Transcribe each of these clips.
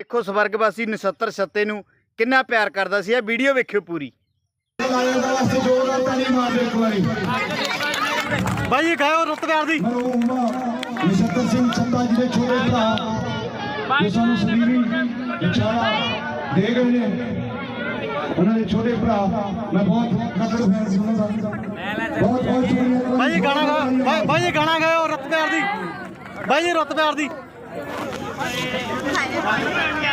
ਦੇਖੋ ਸਵਰਗਵਾਸੀ ਨਛੱਤਰ ਛੱਤੇ ਨੂੰ ਕਿੰਨਾ ਪਿਆਰ ਕਰਦਾ ਸੀ ਇਹ ਵੀਡੀਓ ਵੇਖਿਓ ਪੂਰੀ। ਲਾਇਨ ਦਾ ਵਾਸਤੇ ਜ਼ੋਰਦਾਰ ਤਾਲੀ ਮਾਰ ਦਿਓ ਇੱਕ ਵਾਰੀ ਬਾਈ ਗਾਇਓ ਰੁਤਬਿਆਰ ਦੀ ਮਰਹੂਮ ਨਛੱਤਰ ਸਿੰਘ ਛੱਤਾ ਜੀ ਦੇ ਛੋਟੇ ਭਰਾ ਜੋ ਸਾਨੂੰ ਸਦੀਵੀ ਇਸ਼ਾਰਾ ਦੇ ਗਏ ਨੇ। ਉਹਨਾਂ ਦੇ ਛੋਟੇ ਭਰਾ। ਮੈਂ ਬਹੁਤ ਨਕੜ ਫੈਨ ਸੀ ਉਹਨਾਂ ਦਾ। ਬਹੁਤ ਬਹੁਤ ਸ਼ੁਕਰੀਆ। ਬਾਈ ਗਾਣਾ ਗਾਓ। ਬਾਈ- ਬਾਈ ਗਾਣਾ ਗਾਇਓ ਰੁਤਬਿਆਰ ਦੀ। ਬਾਈ ਜੀ ਰੁਤਬਿਆਰ ਦੀ।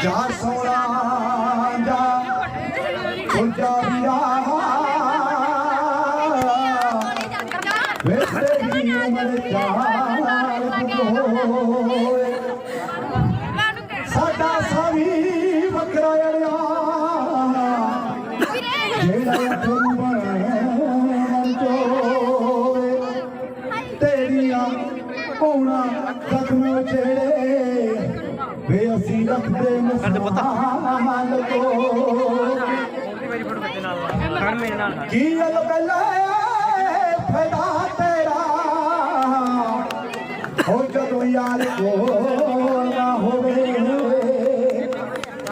ਚਾਰ ਸੋਣਾ ਦਾ ਉਲਟਾ ਵੀਰਾ ਵੇਖਦੇ ਹੀ ਉਮਰ ਹੋਏ ਸਾਡਾ ਸਾਵੀ ਵੱਖਰਾ ਅੜਿਆ ਜਿਹੜਾ ਬਣ ਚੋਏ ਤੇਰੀਆਂ ਪੌਣਾ ਕਦਮ ਜਿਹੜੇ ਰੱਖਦੇ ਮਸਾਲ ਕੋ ਗੱਲੇ ਫਦਾ ਤੇਰਾ? ਹੋ ਜਦੋਂ ਯਾਰ ਕੋ ਨਾ ਹੋਵੇ।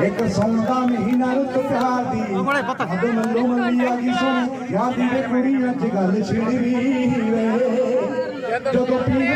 ਇੱਕ ਸੌਂਦਾ ਮਹੀਨਾ ਰੁੱਤ ਪਿਆਰ ਦੀ। ਅਬੇ ਮੱਲੋ ਮੱਲੀ ਆ ਗਈ ਸੋਣੀ ਯਾਦੀ ਦੇ ਕੁੜੀਆਂ ਚ ਗੱਲ ਛਿੜੀ ਵੇ। ਜਦੋਂ ਪੀਂਦੇ